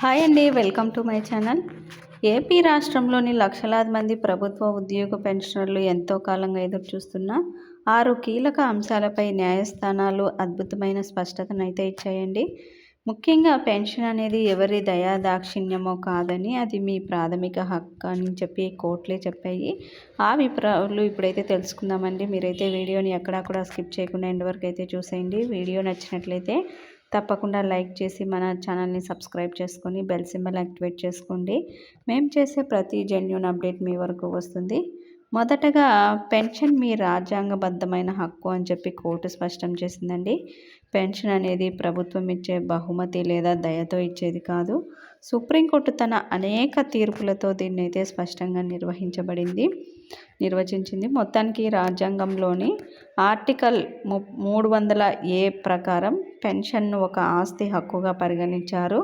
Hi అండి welcome to my channel. AP రాష్ట్రంలోని లక్షలాది మంది ప్రభుత్వ ఉద్యోగ పెన్షనర్లు ఎంతో కాలంగా ఎదురు చూస్తున్న ఆరు కీలక అంశాలపై న్యాయస్థానాలు అద్భుతమైన స్పష్టతనైతే ఇచ్చాయండి. ముఖ్యంగా పెన్షన్ అనేది ఎవరి దయా దాక్షిణ్యమో కాదని అది మీ ప్రాథమిక హక్కు అని చెప్పి కోర్టులే చెప్పాయి. ఆ వివరాలు ఇప్పుడైతే తెలుసుకుందామండి. మీరైతే వీడియోని ఎక్కడా కూడా స్కిప్ చేయకుండా ఎండ్ వరకు అయితే చూసేయండి. వీడియో నచ్చినట్లయితే తప్పకుండా లైక్ చేసి మన ఛానల్ని సబ్స్క్రైబ్ చేసుకొని బెల్ సింబల్ యాక్టివేట్ చేసుకోండి. మేము చేసే ప్రతి జెన్యున్ అప్డేట్ మీ వరకు వస్తుంది. మొదటగా పెన్షన్ మీ రాజ్యాంగబద్ధమైన హక్కు అని చెప్పి కోర్టు స్పష్టం చేసిందండి. పెన్షన్ అనేది ప్రభుత్వం ఇచ్చే బహుమతి లేదా దయతో ఇచ్చేది కాదు. సుప్రీంకోర్టు తన అనేక తీర్పులతో దీన్ని అయితే స్పష్టంగా నిర్వహించబడింది నిర్వచించింది. మొత్తానికి రాజ్యాంగంలోని ఆర్టికల్ ము మూడు వందల ఏ ప్రకారం పెన్షన్ను ఒక ఆస్తి హక్కుగా పరిగణించారు.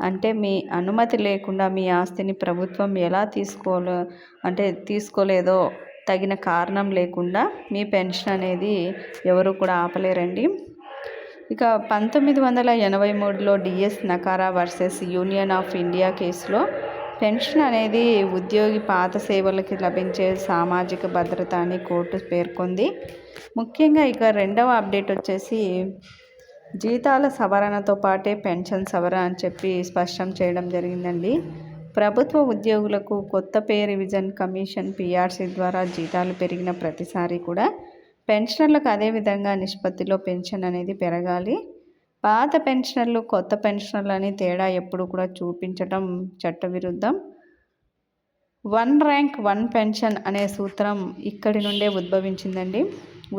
అంటే మీ అనుమతి లేకుండా మీ ఆస్తిని ప్రభుత్వం ఎలా తీసుకోలే అంటే తీసుకోలేదో తగిన కారణం లేకుండా మీ పెన్షన్ అనేది ఎవరు కూడా ఆపలేరండి. ఇక పంతొమ్మిది వందల ఎనభై మూడులో D S Nakara versus union of India కేసులో పెన్షన్ అనేది ఉద్యోగి పాత సేవలకి లభించే సామాజిక భద్రత అని కోర్టు పేర్కొంది. ముఖ్యంగా ఇక రెండవ అప్డేట్ వచ్చేసి జీతాల సవరణతో పాటే పెన్షన్ సవరణ అని చెప్పి స్పష్టం చేయడం జరిగిందండి. ప్రభుత్వ ఉద్యోగులకు కొత్త పే రివిజన్ కమిషన్ పిఆర్సీ ద్వారా జీతాలు పెరిగిన ప్రతిసారి కూడా పెన్షనర్లకు అదేవిధంగా నిష్పత్తిలో పెన్షన్ అనేది పెరగాలి. పాత పెన్షనర్లు కొత్త పెన్షనర్లు అని తేడా ఎప్పుడు కూడా చూపించడం చట్టవిరుద్ధం. వన్ ర్యాంక్ వన్ పెన్షన్ అనే సూత్రం ఇక్కడి నుండే ఉద్భవించిందండి.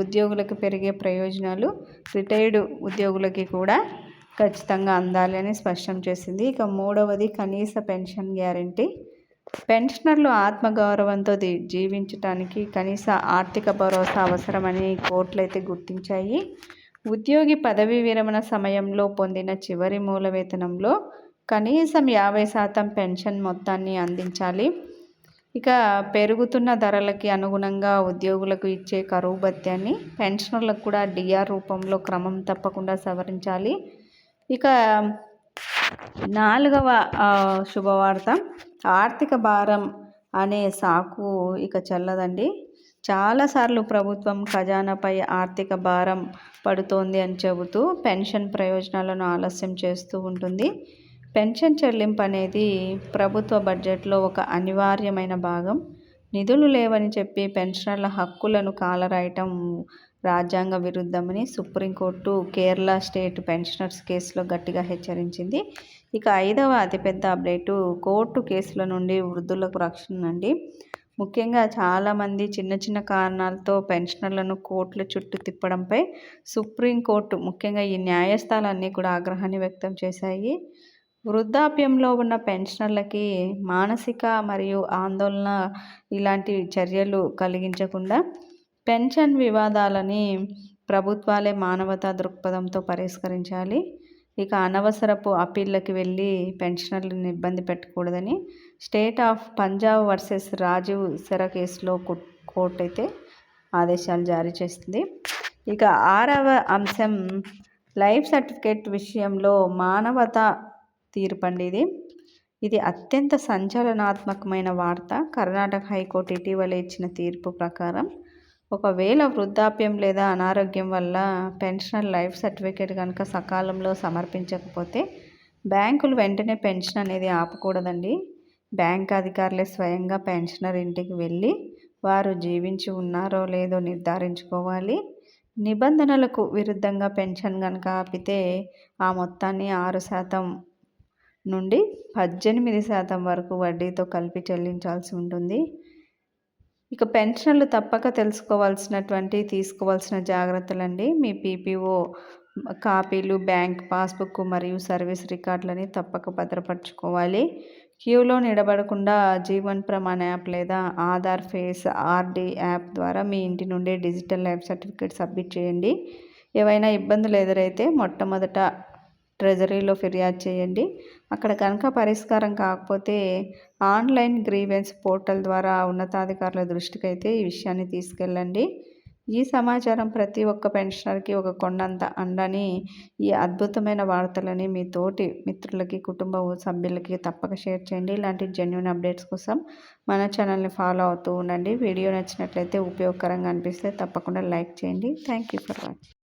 ఉద్యోగులకు పెరిగే ప్రయోజనాలు రిటైర్డ్ ఉద్యోగులకి కూడా ఖచ్చితంగా అందాలి అని స్పష్టం చేసింది. ఇక మూడవది కనీస పెన్షన్ గ్యారంటీ. పెన్షనర్లు ఆత్మగౌరవంతో జీవించటానికి కనీస ఆర్థిక భరోసా అవసరమని కోర్టులు అయితే గుర్తించాయి. ఉద్యోగి పదవీ విరమణ సమయంలో పొందిన చివరి మూల వేతనంలో కనీసం యాభై శాతం పెన్షన్ మొత్తాన్ని అందించాలి. ఇక పెరుగుతున్న ధరలకి అనుగుణంగా ఉద్యోగులకు ఇచ్చే కరువు భత్యాన్ని పెన్షనర్లకు కూడా డిఆర్ రూపంలో క్రమం తప్పకుండా సవరించాలి. ఇక నాలుగవ శుభవార్త. ఆర్థిక భారం అనే సాకు ఇక చల్లదండి. చాలాసార్లు ప్రభుత్వం ఖజానాపై ఆర్థిక భారం పడుతోంది అని చెబుతూ పెన్షన్ ప్రయోజనాలను ఆలస్యం చేస్తూ ఉంటుంది. పెన్షన్ చెల్లింపు అనేది ప్రభుత్వ బడ్జెట్లో ఒక అనివార్యమైన భాగం. నిధులు లేవని చెప్పి పెన్షనర్ల హక్కులను కాలరాయటం రాజ్యాంగ విరుద్ధమని సుప్రీంకోర్టు కేరళ స్టేట్ పెన్షనర్స్ కేసులో గట్టిగా హెచ్చరించింది. ఇక ఐదవ అతిపెద్ద అప్డేటు కోర్టు కేసుల నుండి వృద్ధులకు రక్షణ అండి. ముఖ్యంగా చాలామంది చిన్న చిన్న కారణాలతో పెన్షనర్లను కోర్టుల చుట్టూ తిప్పడంపై సుప్రీంకోర్టు ముఖ్యంగా ఈ న్యాయస్థానాలన్నీ కూడా ఆగ్రహాన్ని వ్యక్తం చేశాయి. వృద్ధాప్యంలో ఉన్న పెన్షనర్లకి మానసిక మరియు ఆందోళన ఇలాంటి చర్యలు కలిగించకుండా పెన్షన్ వివాదాలని ప్రభుత్వాలే మానవతా దృక్పథంతో పరిష్కరించాలి. ఇక అనవసరపు అప్పీళ్ళకి వెళ్ళి పెన్షనర్లను ఇబ్బంది పెట్టకూడదని state of Punjab versus Rajiv సెర కేసులో కోర్టు అయితే ఆదేశాలు జారీ చేస్తుంది ఇక ఆరవ అంశం లైఫ్ సర్టిఫికేట్ విషయంలో మానవత తీర్పండి ఇది. ఇది అత్యంత సంచలనాత్మకమైన వార్త. కర్ణాటక హైకోర్టు ఇటీవల ఇచ్చిన తీర్పు ప్రకారం ఒకవేళ వృద్ధాప్యం లేదా అనారోగ్యం వల్ల పెన్షనర్ లైఫ్ సర్టిఫికేట్ కనుక సకాలంలో సమర్పించకపోతే బ్యాంకులు వెంటనే పెన్షన్ అనేది ఆపకూడదండి. బ్యాంక్ అధికారులే స్వయంగా పెన్షనర్ ఇంటికి వెళ్ళి వారు జీవించి ఉన్నారో లేదో నిర్ధారించుకోవాలి. నిబంధనలకు విరుద్ధంగా పెన్షన్ కనుక ఆపితే ఆ మొత్తాన్ని ఆరు శాతం నుండి పద్దెనిమిది శాతం వరకు వడ్డీతో కలిపి చెల్లించాల్సి ఉంటుంది. ఇక పెన్షన్లు తప్పక తెలుసుకోవాల్సినటువంటి తీసుకోవాల్సిన జాగ్రత్తలండి. మీ పీపీఓ కాపీలు బ్యాంక్ పాస్బుక్ మరియు సర్వీస్ రికార్డులని తప్పక భద్రపరచుకోవాలి. క్యూలో నిలబడకుండా జీవన్ ప్రమాణ యాప్ లేదా ఆధార్ ఫేస్ ఆర్డి యాప్ ద్వారా మీ ఇంటి నుండే డిజిటల్ లైఫ్ సర్టిఫికేట్ సబ్మిట్ చేయండి. ఏవైనా ఇబ్బందులు ఎదురైతే మొట్టమొదట ట్రెజరీలో ఫిర్యాదు చేయండి. అక్కడ కనుక పరిష్కారం కాకపోతే ఆన్లైన్ గ్రీవెన్స్ పోర్టల్ ద్వారా ఉన్నతాధికారుల దృష్టికి అయితే ఈ విషయాన్ని తీసుకెళ్ళండి. ఈ సమాచారం ప్రతి ఒక్క పెన్షనర్కి ఒక కొండంత అండని ఈ అద్భుతమైన వార్తలని మీ తోటి మిత్రులకి కుటుంబ సభ్యులకి తప్పక షేర్ చేయండి. ఇలాంటి జెన్యున్ అప్డేట్స్ కోసం మన ఛానల్ని ఫాలో అవుతూ ఉండండి. వీడియో నచ్చినట్లయితే ఉపయోగకరంగా అనిపిస్తే తప్పకుండా లైక్ చేయండి. Thank you for watching.